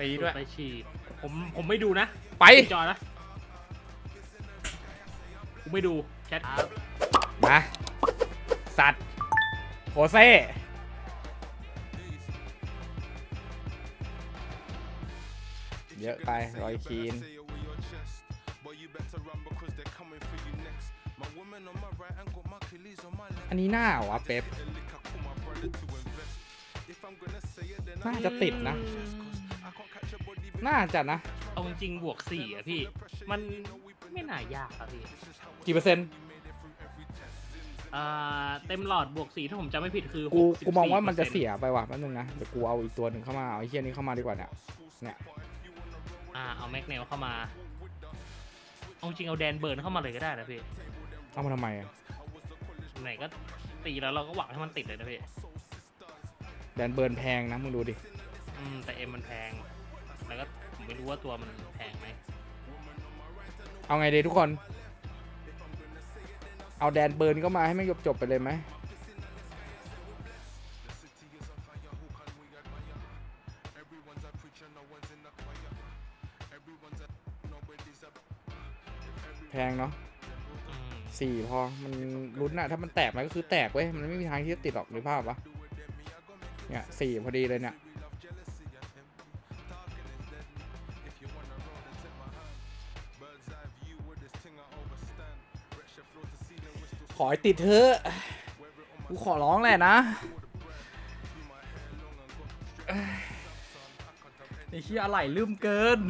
ตีด้วย ไปฉี่ผมผมไม่ดูนะไป จอนะกูไม่ดูแชทครับมา สัตว์โคเซ่เยอะไปรอยคีน อันนี้หน้าเหรอวะเป๊ปน่าจะติดนะ น่าจะนะ เอาจริงๆบวกสี่อะพี่ มันไม่น่ายากอะพี่กี่เปอร์เซ็นต์อ่าเต็มหลอดบวกสี่ถ้าผมจำไม่ผิดคือกู64%กูมองว่ามันจะเสียไปว่ะแป๊บนึงนะเดี๋ยวกูเอาอีกตัวหนึ่งเข้ามาเอาไอ้เฮียนี้เข้ามาดีกว่าเนี่ยเนี่ยอ่าเอาแม็กเนลเข้ามา เอาจริงเอาแดนเบิร์นเข้ามาเลยก็ได้นะพี่เอามาทำไมอะไหนก็ตีแล้วเราก็หวังให้มันติดเลยนะพี่แดนเบิร์นแพงนะมึงดูดิ อืมแต่เอ็มมันแพง แล้วก็ผมไม่รู้ว่าตัวมันแพงไหมเอาไงดีทุกคน เอาแดนเบิร์นเข้ามาให้มันจบจบๆไปเลยไหม แพงเนาะอืมสี่พอ มันลุ้นอะถ้ามันแตกมันก็คือแตกเว้ย มันไม่มีทางที่จะติดหรอกหรือภาพวะเนี่ยสี่พอดีเลยเนี่ย ขอให้ติดเถอะกูขอร้องแหละนะเอ้ยไอ้เหี้ยอะไรลืมเกิน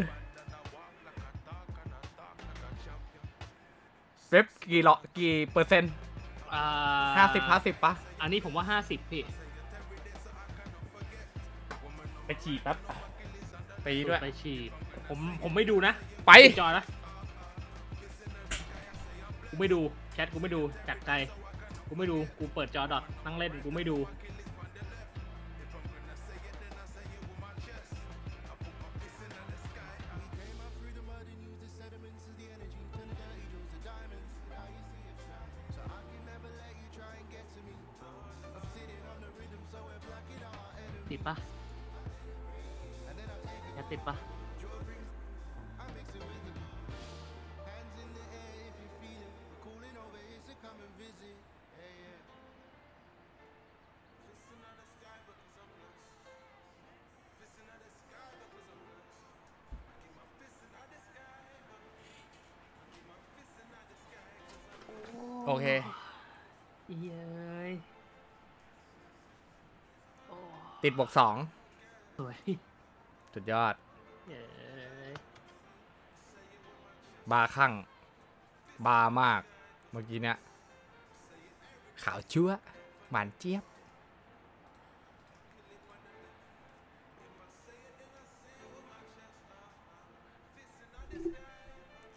เว็บกี่หรอกี่เปอร์เซ็นต์อ่าห้าสิบห้าสิบปะอันนี้ผมว่าห้าสิบพี่ ไปฉีดแป๊บตีด้วย ไปฉี่ผมผมไม่ดูนะ ไปจอนะ กูไม่ดู แชทกูไม่ดูจากใจกูไม่ดูกูเปิดจอดอทนั่งเล่นกูไม่ดูติดปะแชทติดปะ โอเคเย้ยโอ้ติดบวกสองสวยสุดยอดเย้ยบาข้างบามากเมื่อกี้เนี่ยขาวชั่วหวานเจี๊ยบ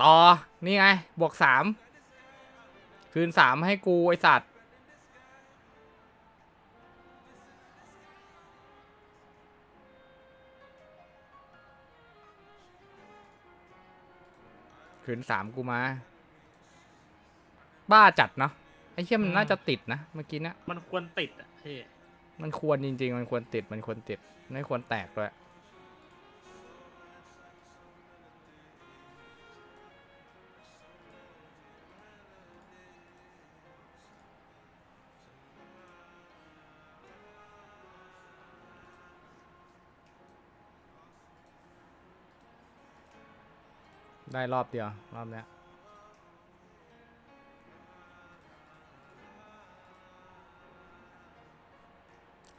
ต่อ นี่ไง บวกสาม คืนสามให้กูไอสัตว์คืนสามกูมา บ้าจัดเนาะไอ้เชี่ยมันน่าจะติดนะเมื่อกี้เนะมันควรติดอะพี่มันควรจริง ๆ มันควรติดมันควรติดไม่ควรแตกด้วย ได้รอบเดียว รอบเนี้ย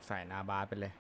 ใส่นาบาสไปเลย